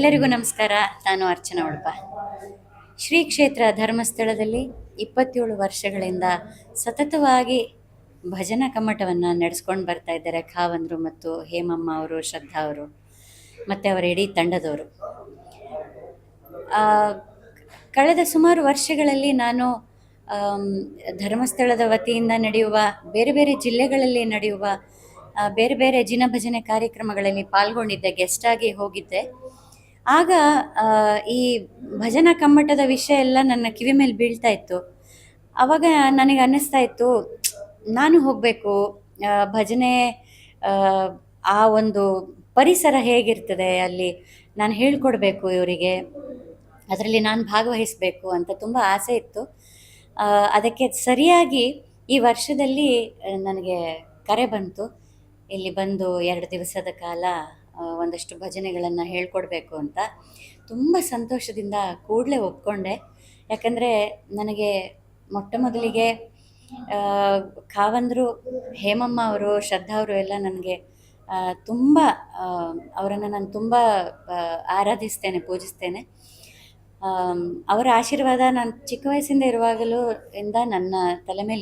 ಎಲ್ಲರಿಗೂ ನಮಸ್ಕಾರ. ನಾನು ಅರ್ಚನಾ ಉಡುಪ. ಶ್ರೀ ಕ್ಷೇತ್ರ ಧರ್ಮಸ್ಥಳದಲ್ಲಿ ಇಪ್ಪತ್ತೇಳು ವರ್ಷಗಳಿಂದ ಸತತವಾಗಿ ಭಜನಾ ಕಮ್ಮಟವನ್ನು ನಡೆಸ್ಕೊಂಡು ಬರ್ತಾ ಇದ್ದಾರೆ ಖಾವಂದರು ಮತ್ತು ಹೇಮಮ್ಮ ಅವರು, ಶ್ರದ್ಧಾ ಅವರು, ಮತ್ತು ಅವರ ಇಡೀ ತಂಡದವರು. ಕಳೆದ ಸುಮಾರು ವರ್ಷಗಳಲ್ಲಿ ನಾನು ಧರ್ಮಸ್ಥಳದ ವತಿಯಿಂದ ನಡೆಯುವ, ಬೇರೆ ಬೇರೆ ಜಿಲ್ಲೆಗಳಲ್ಲಿ ನಡೆಯುವ ಬೇರೆ ಬೇರೆ ಜಿನ ಭಜನೆ ಕಾರ್ಯಕ್ರಮಗಳಲ್ಲಿ ಪಾಲ್ಗೊಂಡಿದ್ದೆ ಗೆಸ್ಟ್ ಆಗಿ ಹೋಗಿದ್ದೆ. ಆಗ ಈ ಭಜನಾ ಕಮ್ಮಟದ ವಿಷಯ ಎಲ್ಲ ನನ್ನ ಕಿವಿ ಮೇಲೆ ಬೀಳ್ತಾ ಇತ್ತು. ಆವಾಗ ನನಗೆ ಅನ್ನಿಸ್ತಾ ಇತ್ತು ನಾನು ಹೋಗಬೇಕು ಭಜನೆ ಆ, ಒಂದು ಪರಿಸರ ಹೇಗಿರ್ತದೆ ಅಲ್ಲಿ ನಾನು ಹೇಳ್ಕೊಡ್ಬೇಕು ಇವರಿಗೆ ಅದರಲ್ಲಿ ನಾನು ಭಾಗವಹಿಸಬೇಕು ಅಂತ ತುಂಬ ಆಸೆ ಇತ್ತು. ಅದಕ್ಕೆ ಸರಿಯಾಗಿ ಈ ವರ್ಷದಲ್ಲಿ ನನಗೆ ಕರೆ ಬಂತು. ಇಲ್ಲಿ ಬಂದು ಎರಡು ದಿವಸದ ಕಾಲ ಒಂದಷ್ಟು ಭಜನೆಗಳನ್ನು ಹೇಳ್ಕೊಡ್ಬೇಕು ಅಂತ ತುಂಬ ಸಂತೋಷದಿಂದ ಕೂಡಲೇ ಒಪ್ಕೊಂಡೆ. ಯಾಕಂದರೆ ನನಗೆ ಮೊಟ್ಟ ಮೊದಲಿಗೆ ಆ, ಖಾವಂದ್ರು ಹೇಮಮ್ಮ ಅವರು ಶ್ರದ್ಧಾ ಅವರು ಎಲ್ಲ ನನಗೆ ತುಂಬ ಅವರನ್ನು ನಾನು ತುಂಬ ಆರಾಧಿಸ್ತೇನೆ ಪೂಜಿಸ್ತೇನೆ. ಅವರ ಆಶೀರ್ವಾದ ನಾನು ಚಿಕ್ಕ ವಯಸ್ಸಿಂದ ಇರುವಾಗಲೂ ಇಂದ ನನ್ನ ತಲೆ ಮೇಲೆ